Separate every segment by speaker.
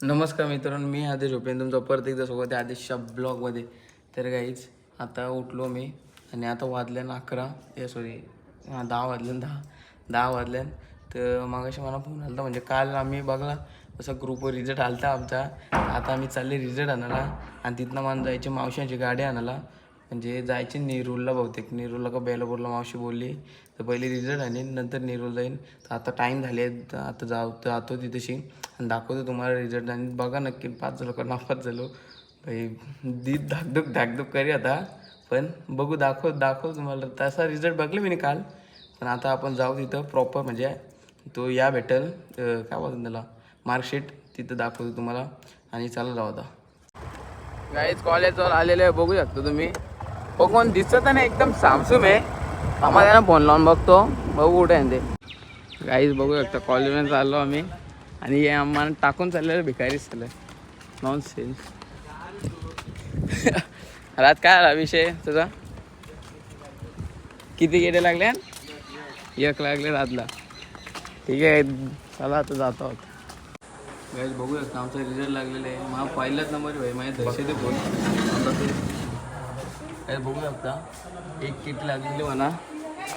Speaker 1: नमस्कार मित्रांनो मी आदेश झोपेन तुमचं परत एकदा सोबत आहे आदेशच्या ब्लॉगमध्ये तर काहीच आता उठलो मी आणि आता वाजल्यान अकरा. या सॉरी हां दहा वाजल्यान दहा. दहा वाजल्यान तर मागाशी मला फोन आला म्हणजे काल आम्ही बघला असं ग्रुपवर रिझल्ट आलता आमचा. आता आम्ही चालले रिझल्ट आणायला आणि तिथनं मला जायचे मावशांची गाडी आणायला. म्हणजे जायचे नेरूळला बहुतेक. नेरूरला का बेलापूरला मावशी बोलली. तर पहिले रिझल्ट आणीन नंतर नेरूल जाईन. तर आता टाईम झाले आता जाऊ तर जातो तिथेशी. आणि दाखवतो तुम्हाला रिझल्ट आणि बघा नक्की पाच झालो का नापास झालो. भाई दी धाकधूक धाकधूक करी आता. पण बघू दाखव दाखव तुम्हाला. तसा रिझल्ट बघले मी काल. पण आता आपण जाऊ तिथं प्रॉपर म्हणजे तो या भेटेल. काय बोलतो त्याला? मार्कशीट तिथं दाखवतो तुम्हाला. आणि चला जाऊ आता. काहीच कॉलेजवर आलेले आहे. बघू शकतो तुम्ही. बघून दिसत नाही एकदम सामसूम आहे. आम्हाला फोन लावून बघतो. बघू कुठे आहे ते. काहीच बघू शकता. कॉलेजमध्ये चाललो आम्ही. आणि हे आम्हाला टाकून चाललेलं भिकारीच चाललं नॉन सेन्स रात काय आला विषय तुझा? किती गेले लागले? एक लागले रातला. ठीक आहे चला आता जातो आहोत गाईज बघू शकता आमचा रिझल्ट लागलेला आहे. मला पहिलाच नंबर भाई माझ्या दहशे ते फोन काय बघू शकता एक किट लागलेली म्हणा.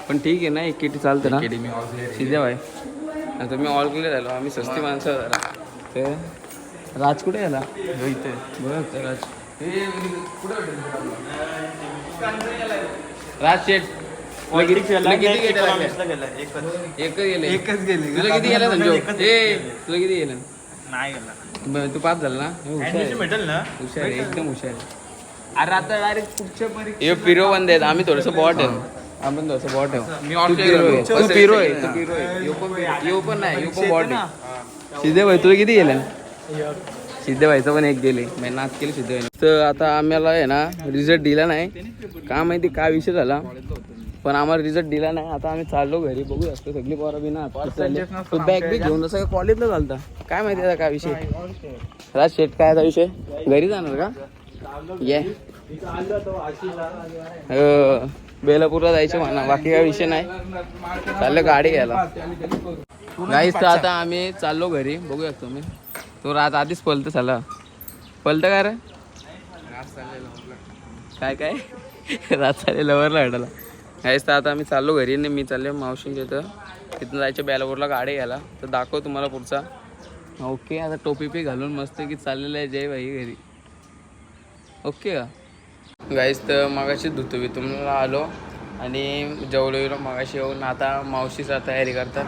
Speaker 1: पण ठीक आहे ना एक किटी चालते ना. सिद्ध्या भाई. आता मी ऑल क्लिअर झालो. आम्ही सस्ती माणसं जरा ते राज कुठे गेला इथे. बघू शकता राज. कुठे राज शेठ. तुला किती गेले एकच. गेले. एकच गेले. तुला किती गेला ए तुला किती गेलं?
Speaker 2: नाही गेला.
Speaker 1: बरं, तू पास झाला ना? हे हुशार
Speaker 2: भेटेल ना?
Speaker 1: हुशार आहे एकदम हुशार आहे. अरे आता डायरेक्ट पुढच्या परीक्षा हे पिरो बंद आहेत. आम्ही थोडंसं बॉट आहे. आपण थोडंसं बॉट आहे. मी पिरो आहे तू पिरो आहे तू पिरो आहे यो पण यो पण नाही यो पण बॉट आहे. सिद्धे भाई तुला किती गेले? सिद्धे भाईचं पण एक गेले. मी नाच केली सिद्धे भाई तर आता आम्हाला आहे ना रिझल्ट दिला नाही. का माहिती काय विषय झाला? पण आम्हाला रिझल्ट दिला नाही. आता आम्ही चाललो घरी बघू शकतो सगळी पोरं बी ना तू बॅग बी घेऊन असं कॉलेजला चालता? काय माहिती आता काय विषय? राज शेट काय आता विषय? घरी जाणार का? ये. हो, बेलापूरला जायचं म्हणा बाकी काय विषय नाही. चाललं गाडी घ्यायला. गाईस तर आता आम्ही चाललो घरी. बघूया तुम्ही. तो रात आधीच पलतं झाला. पलतं काय रे? काय काय? रात चालेल लवरला हटाला गाईस तर आता आम्ही चाललो घरी. आणि मी चालले मावशींच्या इथं. तिथून जायचं बेलापूरला गाडी घ्यायला. तर दाखव तुम्हाला पुढचा. ओके आता टोपी पी घालून मस्त की चाललेलं आहे जय भाई घरी. ओके का? गाईस तर मागाशी धुतो मी तुम्हाला आलो आणि जेवलो गेलो मागाशी येऊन आता मावशीचा तयारी करतात.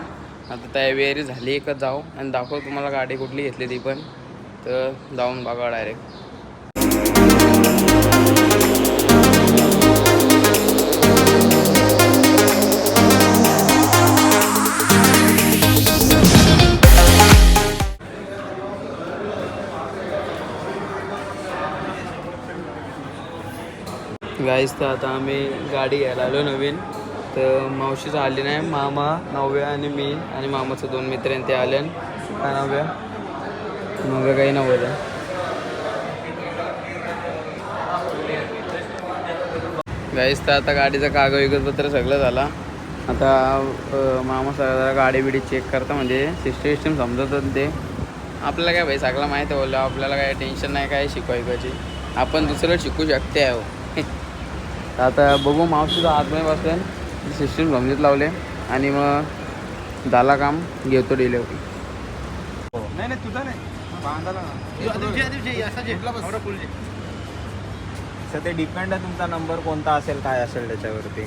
Speaker 1: आता तयारी झाली का जाऊ. आणि दाखव तुम्हाला गाडी कुठली घेतली ती पण. तर जाऊन बघा डायरेक्ट गाईस तर आता आम्ही गाडी घ्यायला आलो नवीन. तर मावशीच आली नाही मामा नवव्या आणि मी आणि मामाचं दोन मित्र आहेत ते आले काय नव्या? नव्या काही नव्वद गाईस तर आता गाडीचं कागद विगतपत्र सगळं झाला. आता मामा सगळं गाडी बिडी चेक करता म्हणजे सिस्टम सिस्टम समजवतात ते. आपल्याला काय भाई सगळं माहिती आहे बोललं आपल्याला काय टेन्शन नाही काय शिकवायची आपण दुसरं शिकू शकते आहे हो. तर आता बघू मावशीचा आतमध्ये बसून सिस्टीम समजत लावले. आणि मग झाला काम घेतो डिलेवरी
Speaker 2: नाही नाही तुझा नाही. बांधाला ते डिपेंड आहे तुमचा नंबर कोणता असेल काय असेल त्याच्यावरती.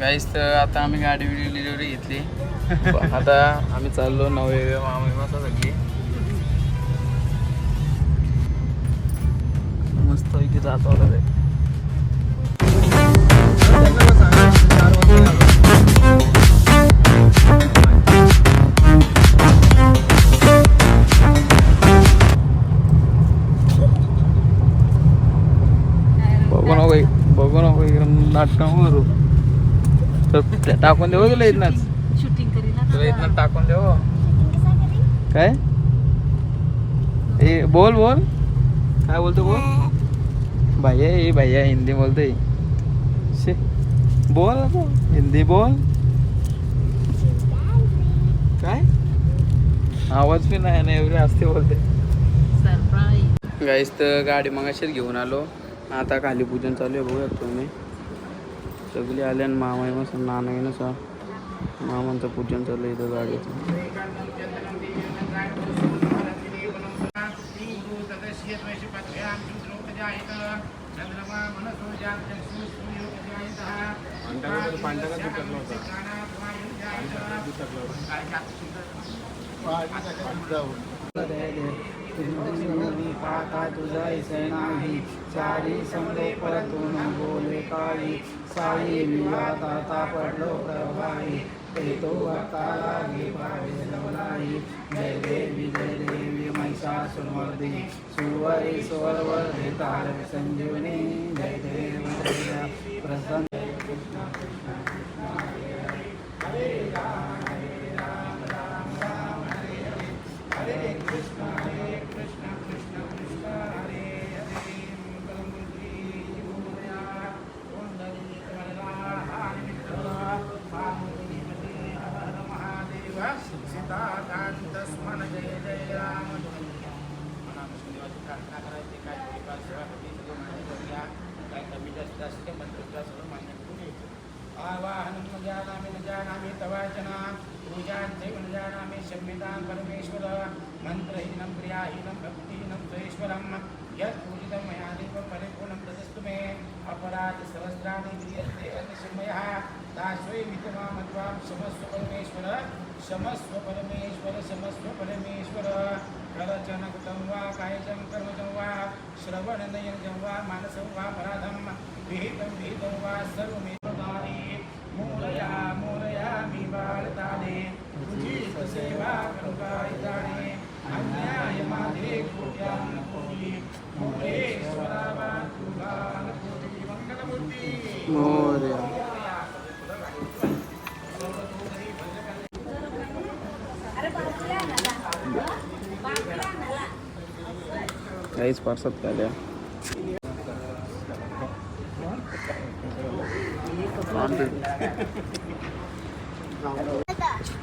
Speaker 1: गाईस तर आता आम्ही गाडी डिलिव्हरी घेतली. आता आम्ही चाललो नवे मासा सगळी. मस्त पैकी जातो ते. बघू नको बघू नको इकडं नाटकं करू तर टाकून देऊ तुला इथनंच?
Speaker 3: शूटिंग
Speaker 1: तुला इथनं टाकून देऊ? काय? ए बोल बोल. काय बोलतो बोल? भैया भैया हिंदी बोलते शे बोल हिंदी बोल. काय? आवाज पण नाही ना एवढी असते बोलते. गाईस तर गाडी मग अशीच घेऊन आलो. आता खाली पूजन चालू आहे बघूया तुम्ही. सगळे आल्यान आणि मामा मस्त नाना आहे ना सा. मामांचं पूजन चालू इथं
Speaker 3: पाता तुझा ऐसे नाही. चारी संगोपतून बोले काळी साई विला दाता पडलो प्रभाई ते तो अकाला घे पावे लवलाई जय देवी जय देवी महिषासुरमर्दी सुवरी स्वरवर तार संजीवनी जय देव जय देव प्रसन्न आवाहनं न जानामि न जानामि तवाचना पूजां न जानामि शम्यतां परमेश्वर। मन्त्रहीनं क्रियाहीनं भक्तिहीनं सुरेश्वरं यत् पूजितं मया देवं परिपूर्णं तदस्तु मे। अपराधसहस्राणि दीयन्ते क्रियन्ते अन्यसमयः दास्वै विद्यमामत्वां क्षमस्व परमेश्वर समस्व परमेश्वर समस्व परमेश्वर प्रवचनकृतं वा कायजं कर्मजं वा श्रवणनयनं वा मानसं वा पराधं विहितं विहितं वा सर्वमे मोरया मोरयामि बालताने तुझी सेवा करुकाय जाणे अन्याय माझे कोट्यां कोटी मोरेश्वरा वा तुला कोटी मंगलमूर्ती
Speaker 1: मोरया काहीच पार्सात काय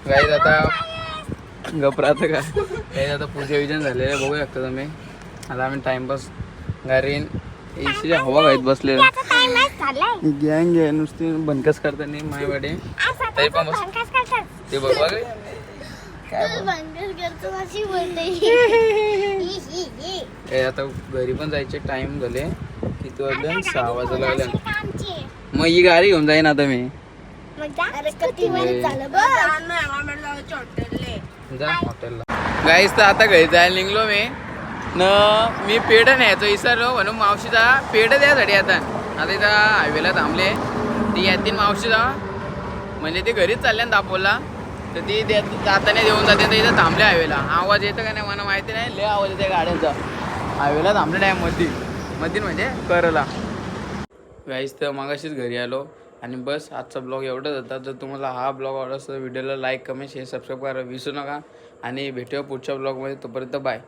Speaker 1: गाईज आता गपरात का? गाईज आता पूजा विजन झालेलं बघू शकता तुम्ही. आता आम्ही टाइमपास घरीन एसीच्या हवा घाईत बसले गँग आहे नुसती बनकस करताना मायवाडे तरी पण बस ते बघा रे. आता घरी पण जायचे टाइम झाले. किती वाजले? सहा वाजायला लागले. मग ही गाडी घेऊन जाईन आता मी. जा. हॉटेलला. गाईस तर आता घरी जायला निघलो मी. न मी पेढ न्यायचो विसरलो. म्हणून मावशीचा पेढ द्यासाठी आता. आता इथं हायवेला थांबले. ती येतील मावशीचा म्हणजे ती घरीच चालल्या ना दापोला तर ती द्या- जाताना देऊन जाते. तर इथं थांबले हायवेला आवाज येतो का नाही मला माहिती नाही. लय आवाज येते गाड्यांचा. हायवेला थांबले नाही मधी. मधी म्हणजे करला. गाईस तर मागाशीच घरी आलो आणि बस आजचा ब्लॉग एवढंच होता. जर तुम्हाला हा ब्लॉग आवडला तर व्हिडिओला लाईक कमेंट शेअर सबस्क्राईब करा विसरू नका. आणि भेटूया पुढच्या ब्लॉगमध्ये तोपर्यंत बाय